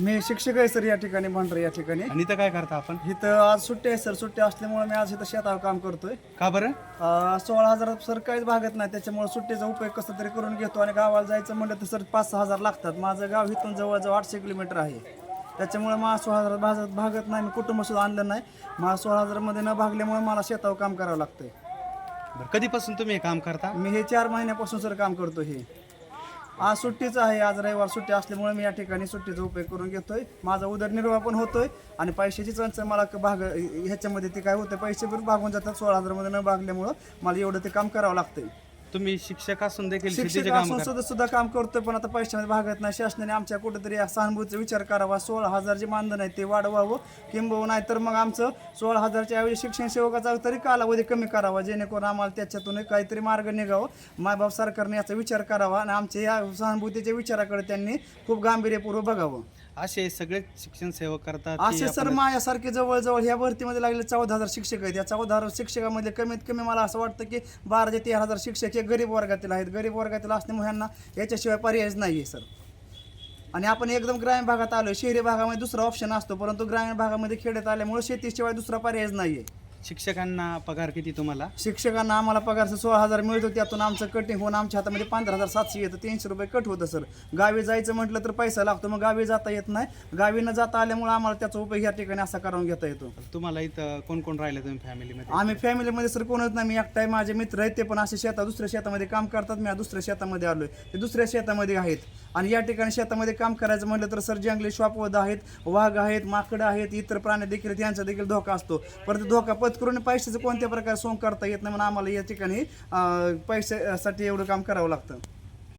मी शिक्षक आहे सर या ठिकाणी भंडारा या ठिकाणी. आणि इथं काय करता आपण? इथं आज सुट्टी आहे सर. सुट्टी असल्यामुळे मी आज इथं शेतावर काम करतोय. का बरं? अं, सोळा हजार सर काहीच भागत नाही. त्याच्यामुळे सुट्टीचा उपयोग कसा तरी करून घेतो आणि गावाला जायचं म्हणलं तर सर पाच सहा हजार लागतात. माझं गाव इथून जवळजवळ आठशे किलोमीटर आहे. त्याच्यामुळे मला सोळा हजार भागत भागत नाही. मी कुटुंब सुद्धा आणलं नाही. मला सोळा हजारमध्ये न भागल्यामुळे मला शेतावर काम करावं लागतंय. बरं कधीपासून तुम्ही हे काम करता? मी हे चार महिन्यापासून सर काम करतो हे. आज सुट्टीच आहे. आज रविवार सुट्टी असल्यामुळे मी या ठिकाणी सुट्टीचा उपयोग करून घेतोय. माझा उदरनिर्वाह पण होतोय आणि पैशाची चणचण मला भाग ह्याच्यामध्ये ते काय होतं पैसे पण भागून जातात. सोळा हजारमध्ये न भागल्यामुळं मला एवढं ते काम करावं लागतंय. तुम्ही शिक्षक असून देखील शेतीचे शिक्षक काम असून करता सुद्धा सुद्धा काम करतोय पण आता पैशामध्ये भागत नाही. शासनाने आमच्या कुठेतरी सहानुभूतीचा विचार करावा. सोळा हजार जे मानधन आहे ते वाढवावं किंबहुना नाही तर मग आमचं सोळा हजारच्या ऐवजी शिक्षण सेवकाचा तरी कालावधी कमी करावा. जेणेकरून आम्हाला त्याच्यातून काहीतरी मार्ग निघावं. मायबाप सरकारने याचा विचार करावा आणि आमच्या या सहानुभूतीच्या विचाराकडे त्यांनी खूप गांभीर्यपूर्वक बघावं. असे सगळे शिक्षण सेवक करतात की असे सर माझ्यासारखे जवळजवळ ह्या भरतीमध्ये लागले चौदा हजार शिक्षक आहेत. या चौदा हजार शिक्षकामध्ये कमीत कमी मला असं वाटतं की बारा ते तेरा हजार शिक्षक जे गरीब वर्गातील आहेत गरीब वर्गातील असल्यामुळे ह्यांना याच्याशिवाय पर्यायच नाही आहे सर. आणि आपण एकदम ग्रामीण भागात आलो शहरी भागामध्ये दुसरा ऑप्शन असतो परंतु ग्रामीण भागामध्ये खेड्यात आल्यामुळे शेतीशिवाय दुसरा पर्यायच नाही आहे शिक्षकांना पगार किती तुम्हाला? शिक्षकांना आम्हाला पगार सोळा हजार मिळतो त्यातून आमचं कटिंग होऊन आमच्या हातामध्ये पंधरा हजार सातशे येतं तीनशे रुपये कट होतं सर गावी जायचं म्हटलं तर पैसा लागतो मग गावी जाता येत नाही. गावी न जाता आल्यामुळे आम्हाला त्याचा उपयोग या ठिकाणी असा करून घेता येतो. तुम्हाला इथं कोण कोण राहिले तुम्ही फॅमिलीमध्ये आम्ही फॅमिलीमध्ये सर कोणच नाही. मी एकटाय माझे मित्र आहेत ते पण असे शेतात दुसऱ्या शेतामध्ये काम करतात मी दुसऱ्या शेतामध्ये आलोय. ते दुसऱ्या शेतामध्ये आहेत. आणि या ठिकाणी शेतामध्ये काम करायचं म्हटलं तर सर जंगली श्वापवध आहेत वाघ आहेत माकडं आहेत इतर प्राणी देखील त्यांचा यांचा देखील धोका असतो. परंतु धोका पत्करून पैशाचं कोणत्या प्रकारे सोंग करता येत नाही म्हणून आम्हाला या ठिकाणी पैशासाठी एवढं काम करावं लागतं.